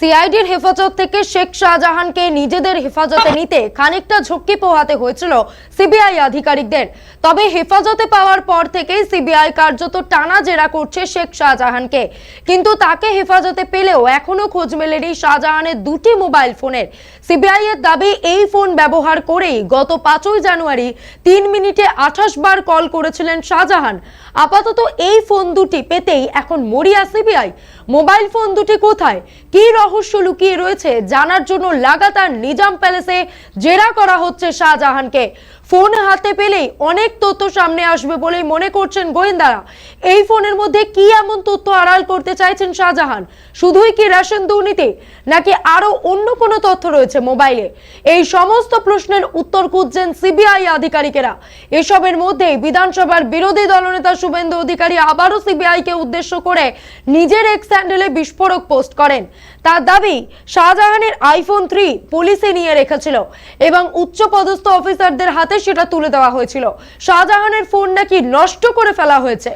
সিআইডির হেফাজত থেকে শেখ শাহজাহানকে নিজেদের হেফাজতে নিতে খানিকটা ঝক্কি পোহাতে হয়েছিল সিবিআই আধিকারিকদের। তবে হেফাজতে পাওয়ার পর থেকেই সিবিআই কার্যত টানা জেরা করছে শেখ শাহজাহানকে। কিন্তু তাকে হেফাজতে পেলেও এখনও খোঁজ মেলেনি শাহজাহানের দুটি মোবাইল ফোনের। সিবিআই এর দাবি, এই ফোন ব্যবহার করেই গত পাঁচই জানুয়ারি তিন মিনিটে আঠাশ বার কল করেছিলেন শাহজাহান। আপাতত এই ফোন দুটি পেতেই এখন মরিয়া সিবিআই। মোবাইল ফোন দুটি কোথায়? কি রহস্য লুকিয়ে রয়েছে। জানার জন্য লাগাতার নিজাম প্যালেসে জেরা করা হচ্ছে শাহজাহানকে। ফোন হাতে পেলেই অনেক তথ্য সামনে আসবে বলেই মনে করছেন গোয়েন্দারা। এই ফোনের মধ্যে কি এমন তথ্য আড়াল করতে চাইছেন শাহজাহান? শুধুই কি রেশন দুর্নীতি, নাকি আরও অন্য কোনো তথ্য রয়েছে মোবাইলে? এই সমস্ত প্রশ্নের উত্তর খুঁজছেন সিবিআই আধিকারিকেরা। এসবের মধ্যেই বিধানসভার বিরোধী দলনেতা শুভেন্দু অধিকারী আবারও সিবিআই কে উদ্দেশ্য করে নিজের এক্স হ্যান্ডেলে বিস্ফোরক পোস্ট করেন। তার দাবি, শাহজাহানের আইফোন থ্রি পুলিশে নিয়ে রেখেছিল এবং উচ্চ পদস্থ অফিসারদের হাতে সেটা তুলে দেওয়া হয়েছিল। শাহজাহানের ফোন নাকি নষ্ট করে ফেলা হয়েছে।